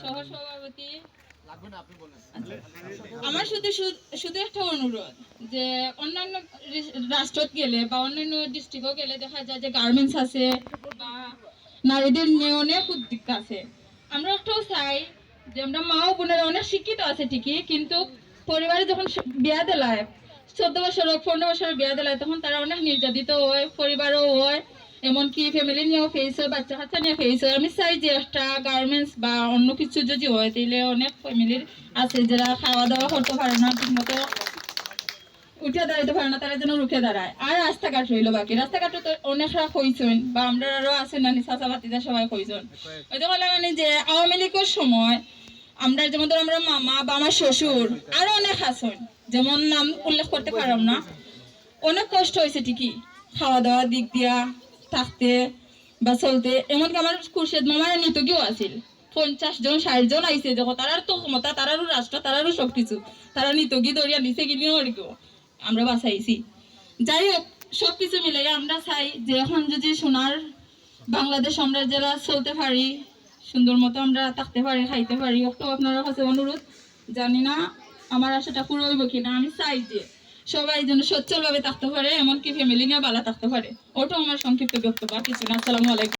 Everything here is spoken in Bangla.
সহসভাপতি। আচ্ছা। আমার শুধু শুধু একটা অনুরোধ যে অন্যান্য রাষ্ট্রত গেলে বা অন্যান্য ডিস্ট্রিক্টও গেলে দেখা যায় যে গার্মেন্টস আছে বা নারীদের নিয়ে অনেক উদ্যোগ আছে। আমরা একটাও চাই যে আমরা মা ও বোনেরা অনেক শিক্ষিত আছে ঠিকই কিন্তু পরিবারে যখন বিয়া দিলায় চোদ্দ বছর হোক পনেরো বছর বিয়া দিলায় তখন তারা অনেক নির্যাতিত হয় পরিবারও হয়। এমনকি ফ্যামিলি নিয়েও ফেস হয়, বাচ্চা কাচ্চা নিয়ে ফেস হয়। আমি চাই যে একটা গার্মেন্টস বা অন্য কিছু যদি হয় তাহলে অনেক ফ্যামিলির আছে যারা খাওয়া দাওয়া করতে পারে না, ঠিকমতো উঠে দাঁড়াইতে পারে না, তারা যেন রুখে দাঁড়ায়। আর রাস্তাঘাট রইল বাকি। রাস্তাঘাটে তো অনেকরা কইছেন, বা আমরা আরও আছে নানি চাচা ভাতিজা সবাই কইছেন। ওইটা বলে মানে যে আওয়ামী লীগের সময় আমরা, যেমন ধর আমরা মামা বা আমার শ্বশুর, আরও অনেক আছেন। যেমন নাম উল্লেখ করতে পারলাম না। অনেক কষ্ট হয়েছে ঠিকই। খাওয়া দাওয়ার দিক দিয়া থাকতে বা চলতে, এমনকি আমার খুরশেদ মামার নিতকিও আছিল। পঞ্চাশ জন ষাট জন আইছে যখন তারার তো ক্ষমতা, তারারও রাষ্ট্র, তারারও সব কিছু তারা নিতকি দরিয়া নিচে গিয়েও আর কেউ আমরা বাঁচাইছি। যাই হোক, সব কিছু মিলে আমরা চাই যে এখন যদি সোনার বাংলাদেশ আমরা যারা চলতে পারি, সুন্দর মতো আমরা থাকতে পারি, খাইতে পারি একটু আপনার কাছে অনুরোধ। জানি না, আমার আশাটা পুরো হইব কিনা। আমি চাই যে সবাই যেন সচ্ছলভাবে থাকতে পারে, এমনকি ফ্যামিলি নিয়ে ভালো থাকতে পারে। ওটাও আমার সংক্ষিপ্ত বক্তব্য কিছু না। আসসালামু আলাইকুম।